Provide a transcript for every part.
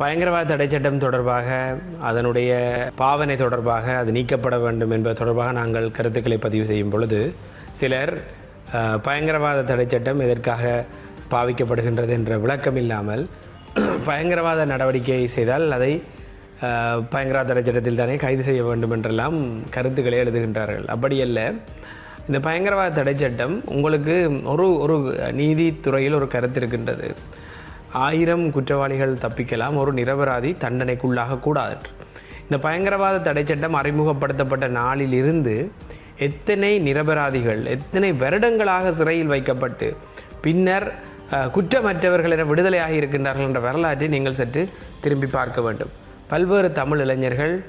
பயங்கரவாத தடை சட்டம் தொடர்பாக அதனுடைய பாவனை தொடர்பாக அது நீக்கப்பட வேண்டும் என்பது தொடர்பாக நாங்கள் கருத்துக்களை பதிவு செய்யும் பொழுது சிலர் பயங்கரவாத தடை சட்டம் எதற்காக பாவிக்கப்படுகின்றது என்ற விளக்கம் இல்லாமல் பயங்கரவாத நடவடிக்கை செய்தால் அதை பயங்கரவாத தடை சட்டத்தில் தானே கைது செய்ய வேண்டும் என்றெல்லாம் கருத்துக்களை எழுதுகின்றார்கள். அப்படியல்ல இந்த பயங்கரவாத தடை சட்டம் உங்களுக்கு ஒரு ஒரு நீதித்துறையில் ஒரு கருத்து இருக்கின்றது. ஆயிரம் குற்றவாளிகள் தப்பிக்கலாம் ஒரு நிரபராதி தண்டனைக்குள்ளாக கூடாது இந்த பயங்கரவாத தடை சட்டம் அறிமுகப்படுத்தப்பட்ட நாளில் இருந்து எத்தனை நிரபராதிகள் எத்தனை வருடங்களாக சிறையில் வைக்கப்பட்டு பின்னர் குற்றமற்றவர்கள் என விடுதலையாகி இருக்கின்றார்கள் என்ற வரலாற்றை நீங்கள் சற்று திரும்பி பார்க்க வேண்டும். பல்வேறு தமிழ் இளைஞர்கள்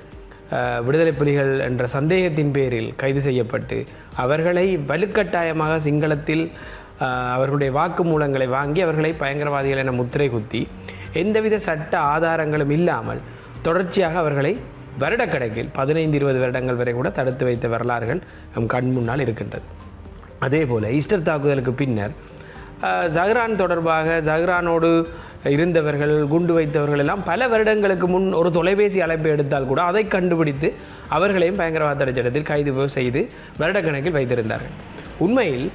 விடுதலை புலிகள் என்ற சந்தேகத்தின் பேரில் கைது செய்யப்பட்டு அவர்களை வலுக்கட்டாயமாக சிங்களத்தில் அவர்களுடைய வாக்குமூலங்களை வாங்கி அவர்களை பயங்கரவாதிகள் என முத்திரை குத்தி எந்தவித சட்ட ஆதாரங்களும் இல்லாமல் தொடர்ச்சியாக அவர்களை வருடக்கணக்கில் பதினைந்து இருபது வருடங்கள் வரை கூட தடுத்து வைத்த வரலாறுகள் நம் கண் முன்னால் இருக்கின்றது. அதே போல் ஈஸ்டர் தாக்குதலுக்கு பின்னர் ஜஹ்ரான் தொடர்பாக ஜஹ்ரானோடு இருந்தவர்கள் குண்டு வைத்தவர்கள் எல்லாம் பல வருடங்களுக்கு முன் ஒரு தொலைபேசி அழைப்பை எடுத்தால் கூட அதை கண்டுபிடித்து அவர்களையும் பயங்கரவாத தடை சட்டத்தில் கைது செய்து வருடக்கணக்கில் வைத்திருந்தார்கள். உண்மையில்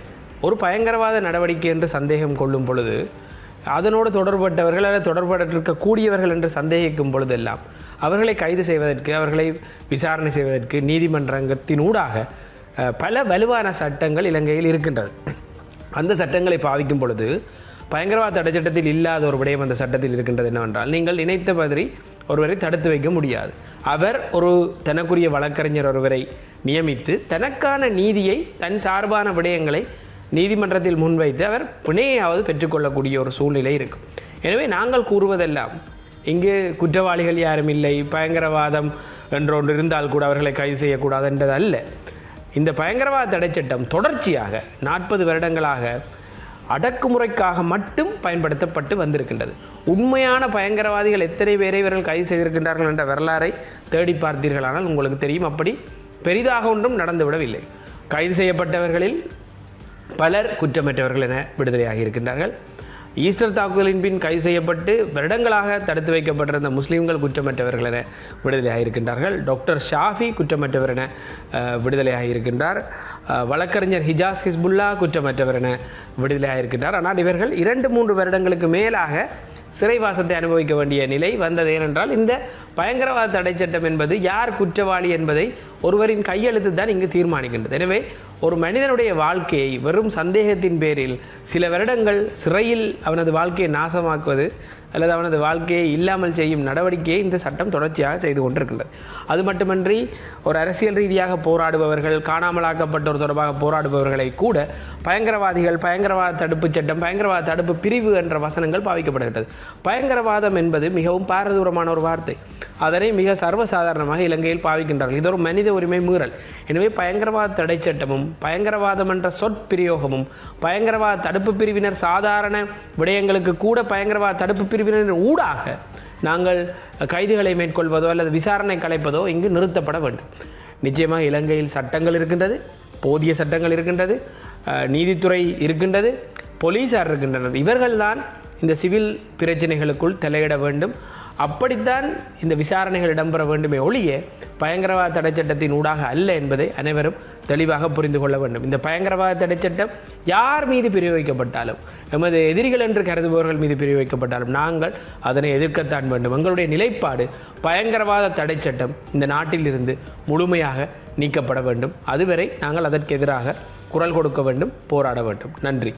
ஒரு பயங்கரவாத நடவடிக்கை என்று சந்தேகம் கொள்ளும் பொழுது அதனோடு தொடர்பட்டவர்கள் அல்லது தொடர்பட்டிருக்கக்கூடியவர்கள் என்று சந்தேகிக்கும் பொழுதெல்லாம் அவர்களை கைது செய்வதற்கு அவர்களை விசாரணை செய்வதற்கு நீதிமன்றத்தினூடாக பல வலுவான சட்டங்கள் இலங்கையில் இருக்கின்றது. அந்த சட்டங்களை பாவிக்கும் பொழுது பயங்கரவாத தடை சட்டத்தில் இல்லாத ஒரு விடயம் அந்த சட்டத்தில் இருக்கின்றது என்னவென்றால் நீங்கள் நினைத்த மாதிரி ஒருவரை தடுத்து வைக்க முடியாது. அவர் ஒரு தனக்குரிய வழக்கறிஞர் ஒருவரை நியமித்து தனக்கான நீதியை தன் சார்பான விடயங்களை நீதிமன்றத்தில் முன்வைத்து அவர் பிணையாவது பெற்றுக்கொள்ளக்கூடிய ஒரு சூழ்நிலை இருக்கும் எனவே நாங்கள் கூறுவதெல்லாம் இங்கு குற்றவாளிகள் யாரும் இல்லை பயங்கரவாதம் என்றொன்று இருந்தால் கூட அவர்களை கைது செய்யக்கூடாது என்றது அல்ல இந்த பயங்கரவாத தடை சட்டம் தொடர்ச்சியாக நாற்பது வருடங்களாக அடக்குமுறைக்காக மட்டும் பயன்படுத்தப்பட்டு வந்திருக்கின்றது. உண்மையான பயங்கரவாதிகள் எத்தனை பேரை இவர்கள் கைது செய்திருக்கின்றார்கள் என்ற வரலாறை தேடி பார்த்தீர்களானால் உங்களுக்கு தெரியும். அப்படி பெரிதாக ஒன்றும் நடந்துவிடவில்லை. கைது செய்யப்பட்டவர்களில் பலர் குற்றமற்றவர்கள் என விடுதலையாகி இருக்கின்றார்கள். ஈஸ்டர் தாக்குதலின் பின் கைது செய்யப்பட்டு வருடங்களாக தடுத்து வைக்கப்பட்டிருந்த முஸ்லீம்கள் குற்றமற்றவர்கள் என விடுதலையாக இருக்கின்றார்கள். டாக்டர் ஷாஃபி குற்றமற்றவர் என விடுதலையாக விடுதலையாகி இருக்கின்றார். வழக்கறிஞர் ஹிஜாஸ் ஹிஸ்புல்லா குற்றமற்றவர் என விடுதலையாக இருக்கின்றார். ஆனால் இவர்கள் இரண்டு மூன்று வருடங்களுக்கு மேலாக சிறைவாசத்தை அனுபவிக்க வேண்டிய நிலை வந்தது. ஏனென்றால் இந்த பயங்கரவாத தடை சட்டம் என்பது யார் குற்றவாளி என்பதை ஒருவரின் கையெழுத்து தான் இங்கு தீர்மானிக்கின்றது. எனவே ஒரு மனிதனுடைய வாழ்க்கையை வெறும் சந்தேகத்தின் பேரில் சில வருடங்கள் சிறையில் அவனது வாழ்க்கையை நாசமாக்குவது அல்லது அவனது வாழ்க்கையை இல்லாமல் செய்யும் நடவடிக்கையை இந்த சட்டம் தொடர்ச்சியாக செய்து கொண்டிருக்கின்றது. அது மட்டுமன்றி ஒரு அரசியல் ரீதியாக போராடுபவர்கள் காணாமலாக்கப்பட்டோர் தொடர்பாக போராடுபவர்களை கூட பயங்கரவாதிகள் பயங்கரவாத தடுப்பு சட்டம் பயங்கரவாத தடுப்பு பிரிவு என்ற வசனங்கள் பாவிக்கப்படுகின்றது. பயங்கரவாதம் என்பது மிகவும் பாரதூரமான ஒரு வார்த்தை. அதனை மிக சர்வசாதாரணமாக இலங்கையில் பாவிக்கின்றார்கள். இது ஒரு மனித உரிமை மீறல். எனவே பயங்கரவாத தடை சட்டமும் பயங்கரவாதம் என்ற சொற்பிரயோகமும் பயங்கரவாத தடுப்பு பிரிவினர் சாதாரண விடயங்களுக்கு கூட பயங்கரவாத தடுப்பு பிரிவினர் ஊடாக நாங்கள் கைதுகளை மேற்கொள்வதோ அல்லது விசாரணை கலைப்பதோ இங்கு நிறுத்தப்பட வேண்டும். நிச்சயமாக இலங்கையில் சட்டங்கள் இருக்கின்றது போதிய சட்டங்கள் இருக்கின்றது நீதித்துறை இருக்கின்றது போலீசார் இருக்கின்றனர். இவர்கள்தான் இந்த சிவில் பிரச்சனைகளுக்குள் தலையிட வேண்டும். அப்படித்தான் இந்த விசாரணைகள் இடம்பெற வேண்டுமே ஒழிய பயங்கரவாத தடை சட்டத்தின் ஊடாக அல்ல என்பதை அனைவரும் தெளிவாக புரிந்து கொள்ள வேண்டும். இந்த பயங்கரவாத தடை சட்டம் யார் மீது பிரயோகிக்கப்பட்டாலும் எமது எதிரிகள் என்று கருதுபவர்கள் மீது பிரயோகிக்கப்பட்டாலும் நாங்கள் அதனை எதிர்க்கத்தான் வேண்டும். எங்களுடைய நிலைப்பாடு பயங்கரவாத தடை சட்டம் இந்த நாட்டிலிருந்து முழுமையாக நீக்கப்பட வேண்டும். அதுவரை நாங்கள் அதற்கு எதிராக குரல் கொடுக்க வேண்டும் போராட வேண்டும். நன்றி.